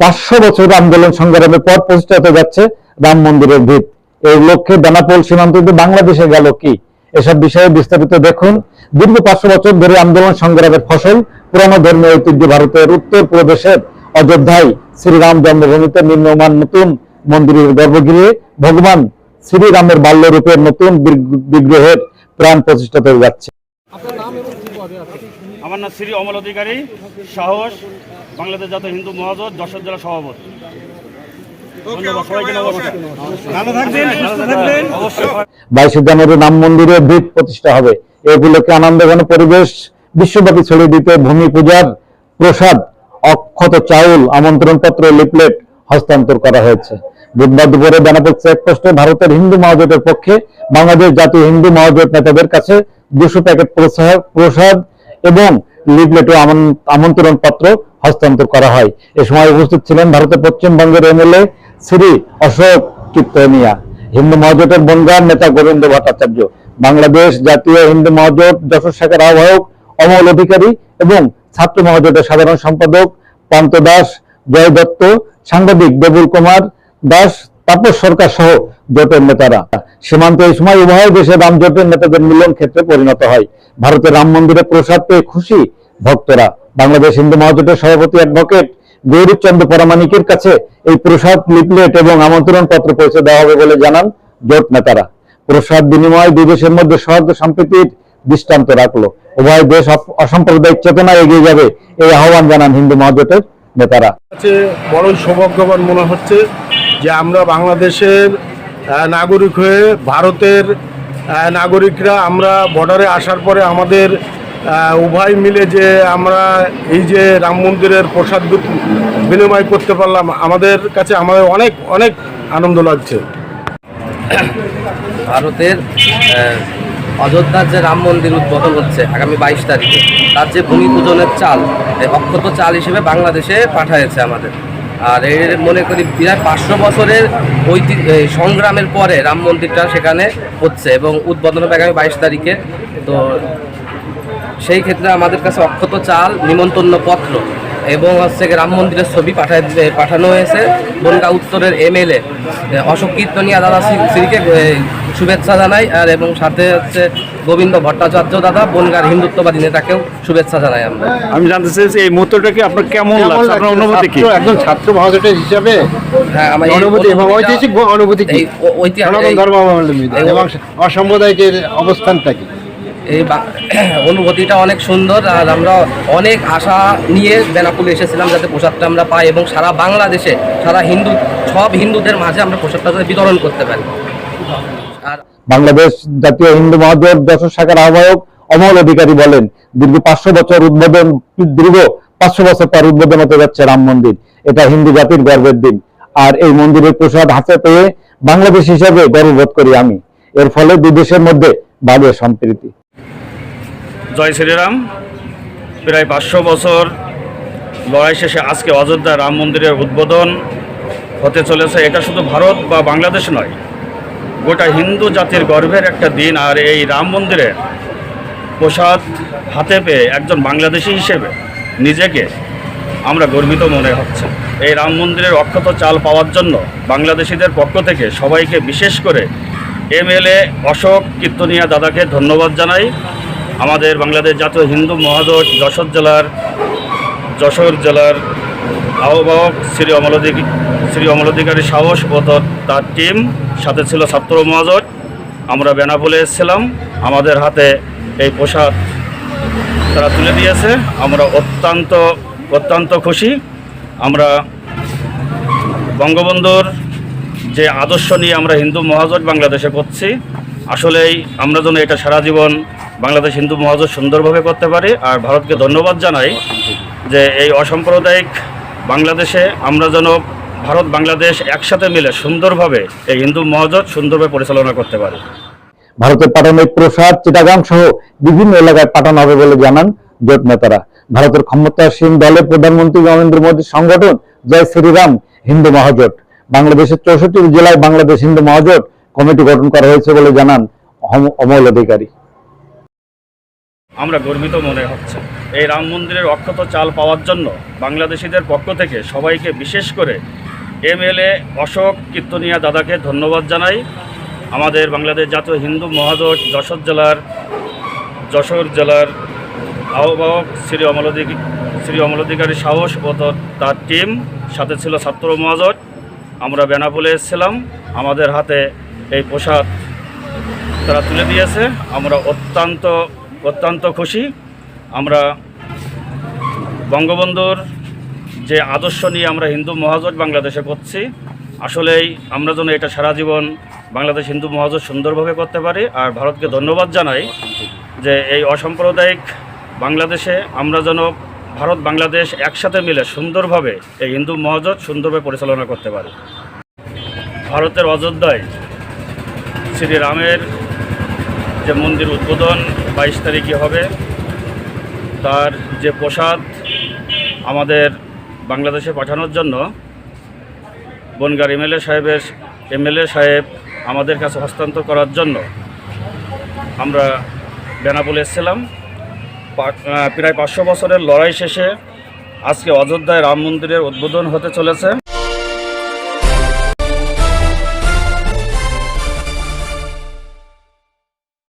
পাঁচশো বছর আন্দোলন সংগ্রামের পর প্রতিষ্ঠা হতে যাচ্ছে রাম মন্দিরের ভিত। এই লক্ষ্যে বেনাপোল সীমান্ত বাংলাদেশে গেল কি? এসব বিষয়ে বিস্তারিত দেখুন। দীর্ঘ পাঁচশো বছর ধরে আন্দোলন সংগ্রামের ফসল পুরানো ধর্মীয় ঐতিহ্য ভারতের উত্তর প্রদেশের অযোধ্যায় শ্রীরাম জন্মভূমিতে নির্মাণ নতুন মন্দিরের গর্ভগৃহে ভগবান শ্রীরামের বাল্যরূপের নতুন বিগ্রহের প্রাণ প্রতিষ্ঠা হতে যাচ্ছে। আমার নাম শ্রী অমল অধিকারী সাহস বাংলাদেশ জাতীয় হিন্দু মহাজোট যশোর জেলা সভাপতি। বাইশে জানুয়ারি রাম মন্দিরে ভিত প্রতিষ্ঠা হবে। এই উপলক্ষে আনন্দঘন পরিবেশ বিশ্বব্যাপী ছড়িয়ে দিতে ভূমি পূজার প্রসাদ অক্ষত চাউল আমন্ত্রণপত্র লিপলেট হস্তান্তর করা হয়েছে। বুধবার দুপুরে বেনাপোল চেকপোস্টে ভারতের হিন্দু মহাজোটের পক্ষে বাংলাদেশ জাতীয় হিন্দু মহাজোট নেতাদের কাছে দুশো প্যাকেট প্রসাদ এবং লিফলেট আমন্ত্রণ পত্র হস্তান্তর করা হয়। এ সময় উপস্থিত ছিলেন ভারতের পশ্চিমবঙ্গের এমএলএ শ্রী অশোক কীর্তনিয়া, হিন্দু মহাজোটের বনগার নেতা গোবিন্দ ভট্টাচার্য, বাংলাদেশ জাতীয় হিন্দু মহাজোট যশোর শাখার আহ্বায়ক, অমল অধিকারী এবং ছাত্র মহাজোটের সাধারণ সম্পাদক পান্ত দাস, জয় দত্ত, সাংবাদিক দেবুল কুমার দাস, তাপস সরকার সহ জোটের নেতারা। সীমান্ত এই সময় উভয় দেশের রাম জোটের নেতাদের মিলন ক্ষেত্রে পরিণত হয়। ভারতের রাম মন্দিরে প্রসাদ পেয়ে খুশি ভক্তরা। বাংলাদেশ হিন্দু মহাজোটের সভাপতি অ্যাডভোকেট গৌরীচন্দ্র পরামানিকের কাছে এই প্রসাদ লিপলেট এবং আমন্ত্রণ পত্র পৌঁছে দেওয়া হবে বলে জানান জোট নেতারা। প্রসাদ বিনিময় দুই দেশের মধ্যে সৌহার্দ্য সম্প্রীতির দৃষ্টান্ত রাখল। উভয় দেশ অসাম্প্রদায়িক চেতনায় এগিয়ে যাবে এই আহ্বান জানান হিন্দু মহাজোটের নেতারা। বড়ই সৌভাগ্যবান মনে হচ্ছে যে আমরা বাংলাদেশের নাগরিক হয়ে ভারতের নাগরিকরা আমরা বর্ডারে আসার পরে আমাদের উভয় মিলে যে আমরা এই যে রাম মন্দিরের প্রসাদ বিনিময় করতে পারলাম, আমাদের কাছে আমাদের অনেক অনেক আনন্দ লাগছে। ভারতের অযোধ্যার যে রাম মন্দির উদ্বোধন হচ্ছে আগামী বাইশ তারিখে, তার যে ভূমি পূজনের চাল অক্ষত চাল হিসেবে বাংলাদেশে পাঠায়েছে আমাদের। আর এর মনে করি প্রায় পাঁচশো বছরের ঐতিহ্য সংগ্রামের পরে রাম মন্দিরটা সেখানে হচ্ছে এবং উদ্বোধন হবে আগামী বাইশ তারিখে। তো সেই ক্ষেত্রে আমাদের কাছে অক্ষত চাল, নিমন্ত্রণ পত্র। এবং হচ্ছে রাম মন্দিরের ছবি পাঠায় পাঠানো হয়েছে। বনগা উত্তরের এমএলএ অশোক কীর্তনিয়া দাদা শ্রী- শ্রীকে শুভেচ্ছা জানাই আর এবং সাথে হচ্ছে গোবিন্দ ভট্টাচার্য দাদা বনগার হিন্দুত্ববাদী নেতাকেও শুভেচ্ছা জানাই আমরা। আমি জানতে চাইছি এই মুহূর্তটাকে আপনার কেমন লাগছে? আপনার অনুভূতি কি? একজন ছাত্র মহাজোটের হিসাবে হ্যাঁ আমার অনুভূতি এবং ঐতিহাসিক অনুভূতি কি? ঐতিহাসিক ধর্মাবলম্বী এবং অসাম্প্রদায়িকের অবস্থানটা কি? এই অনুভূতিটা অনেক সুন্দর। আর আমরা অনেক আশা নিয়ে বেনাপুলে এসেছিলাম যাতে প্রসাদটা আমরা পাই এবং সারা বাংলাদেশে, সারা হিন্দু, সব হিন্দুদের মাঝে আমরা প্রসাদটা বিতরণ করতে পারি। আর বাংলাদেশ জাতীয় হিন্দু মহাজোট যশোর শাখার আহ্বায়ক অমল অধিকারী বলেন, দীর্ঘ পাঁচশো বছর উদ্বোধন, দীর্ঘ পাঁচশো বছর পর উদ্বোধন হতে যাচ্ছে রাম মন্দির। এটা হিন্দু জাতির গর্বের দিন। আর এই মন্দিরের প্রসাদ হাতে পেয়ে বাংলাদেশ হিসাবে গর্ববোধ করি আমি। এর ফলে দুই দেশের মধ্যে বাড়ে সম্প্রীতি। জয় শ্রীরাম। প্রায় পাঁচশো বছর লড়াই শেষে আজকে অযোধ্যা রাম মন্দিরের উদ্বোধন হতে চলেছে। এটা শুধু ভারত বা বাংলাদেশ নয়, গোটা হিন্দু জাতির গর্বের একটা দিন। আর এই রাম মন্দিরের প্রসাদ হাতে পেয়ে একজন বাংলাদেশি হিসেবে নিজেকে আমরা গর্বিত মনে হচ্ছে। এই রাম মন্দিরের অক্ষত চাল পাওয়ার জন্য বাংলাদেশিদের পক্ষ থেকে সবাইকে বিশেষ করে এমএলএ অশোক কীর্তনিয়া দাদাকে ধন্যবাদ জানাই। আমাদের বাংলাদেশ জাতীয় হিন্দু মহাজোট যশোর জেলার যশোর জেলার আহ্বায়ক শ্রী অমলাধিক, শ্রী অমলাধিকারী সাহস ও তার- টিম সাথে ছিল ছাত্র মহাজোট। আমরা বেনাপোলে এসেছিলাম। আমাদের হাতে এই পোশাক তারা তুলে দিয়েছে। আমরা অত্যন্ত অত্যন্ত খুশি। আমরা বঙ্গবন্ধুর যে আদর্শ নিয়ে আমরা হিন্দু মহাজোট বাংলাদেশে করছি আসলেই আমরা যেন এটা সারা জীবন বাংলাদেশ হিন্দু মহাজোট সুন্দরভাবে করতে পারি, আর ভারতকে ধন্যবাদ জানাই যে এই অসাম্প্রদায়িক বাংলাদেশে আমরা যেন ভারত, বাংলাদেশ একসাথে মিলে সুন্দরভাবে এই হিন্দু মহাজোট সুন্দরভাবে পরিচালনা করতে পারি। ভারতের পাঠানো প্রসাদ, চিটাগাং সহ বিভিন্ন এলাকায় পাঠানো হবে বলে জানান জোট নেতারা। ভারতের ক্ষমতাসীন দলের প্রধানমন্ত্রী নরেন্দ্র মোদীর সংগঠন জয় শ্রীরাম হিন্দু মহাজোট। বাংলাদেশের চৌষট্টি জেলায় বাংলাদেশ হিন্দু মহাজোট কমিটি গঠন করা হয়েছে বলে জানান অম- অমল অধিকারী। আমরা গর্বিত মনে হচ্ছে। এই রাম মন্দিরের অক্ষত চাল পাওয়ার জন্য বাংলাদেশিদের পক্ষ থেকে সবাইকে বিশেষ করে এমএলএ অশোক কীর্তনিয়া দাদাকে ধন্যবাদ জানাই। আমাদের বাংলাদেশ জাতীয় হিন্দু মহাজোট যশোর জেলার যশোর জেলার আহ্বায়ক শ্রী অমলাধিক শ্রী অমলাধিকারী সাহস ও তার টিম, সাথে ছিল ছাত্র মহাজোট। আমরা বেনাপোলে এসেছিলাম। আমাদের হাতে এই পোশাক তারা তুলে দিয়েছে। আমরা অত্যন্ত অত্যন্ত খুশি। আমরা বঙ্গবন্ধুর যে আদর্শ নিয়ে আমরা হিন্দু মহাজোট বাংলাদেশে করছি, আসলেই আমরা যেন এটা সারা জীবন বাংলাদেশ হিন্দু মহাজোট সুন্দরভাবে করতে পারি। আর ভারতকে ধন্যবাদ জানাই যে এই অসাম্প্রদায়িক বাংলাদেশে আমরা যেন ভারত, বাংলাদেশ একসাথে মিলে সুন্দরভাবে এই হিন্দু মহাজোট সুন্দরভাবে পরিচালনা করতে পারি। ভারতের অযোধ্যায় শ্রীরামের যে মন্দির উদ্বোধন বাইশ তারিখে হবে, তার যে প্রসাদ আমাদের বাংলাদেশে পাঠানোর জন্য, বনগার এমএলএ সাহেবের, এমএলএ সাহেব আমাদের কাছে হস্তান্তর করার জন্য আমরা বেনাপুল এসেছিলাম। প্রায় পাঁচশো বছরের লড়াই শেষে আজকে অযোধ্যায় রাম মন্দিরের উদ্বোধন হতে চলেছে।